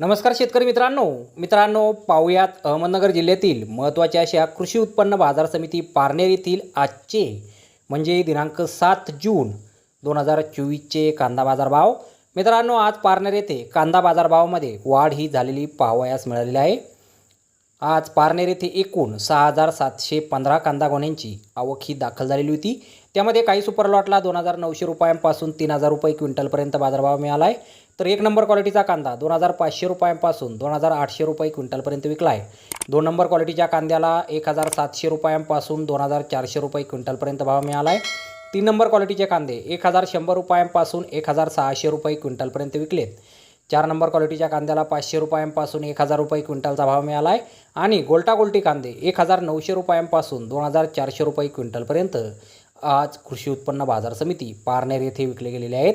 नमस्कार शेतकरी मित्रांनो. मित्रांनो पाहुयात अहमदनगर जिल्ह्यातील महत्त्वाच्या अशा कृषी उत्पन्न बाजार समिती पारनेर येथील आजचे म्हणजे दिनांक सात जून दोन हजार चोवीसचे कांदा बाजार भाव. मित्रांनो आज पारनेर येथे कांदा बाजारभावामध्ये वाढ ही झालेली पाहावयास मिळालेली आहे. आज पारनेर येथे एकूण सहा हजार सातशे पंधरा कांदा गोण्यांची आवक ही दाखल झालेली होती. त्यामध्ये काही सुपर लॉटला दोन हजार नऊशे रुपयांपासून तीन हजार रुपये क्विंटलपर्यंत बाजारभाव मिळाला आहे. तर एक नंबर क्वालिटीचा कांदा दोन हजार पाचशे रुपयांपासून दोन हजार आठशे रुपये क्विंटलपर्यंत विकला आहे. दोन नंबर क्वालिटीच्या कांद्याला एक हजार सातशे रुपयांपासून दोन हजार चारशे रुपये क्विंटलपर्यंत भाव मिळाला आहे. तीन नंबर क्वालिटीचे कांदे एक हजार शंभर रुपयांपासून एक हजार सहाशे रुपये क्विंटलपर्यंत विकलेत चार नंबर क्वालिटीच्या कांद्याला पाचशे रुपयांपासून एक हजार रुपये क्विंटलचा भाव मिळाला आहे. आणि गोल्टा गोल्टी कांदे एक हजार नऊशे रुपयांपासून दोन हजार चारशे रुपये क्विंटलपर्यंत आज कृषी उत्पन्न बाजार समिती पारनेर येथे विकले गेलेले आहेत.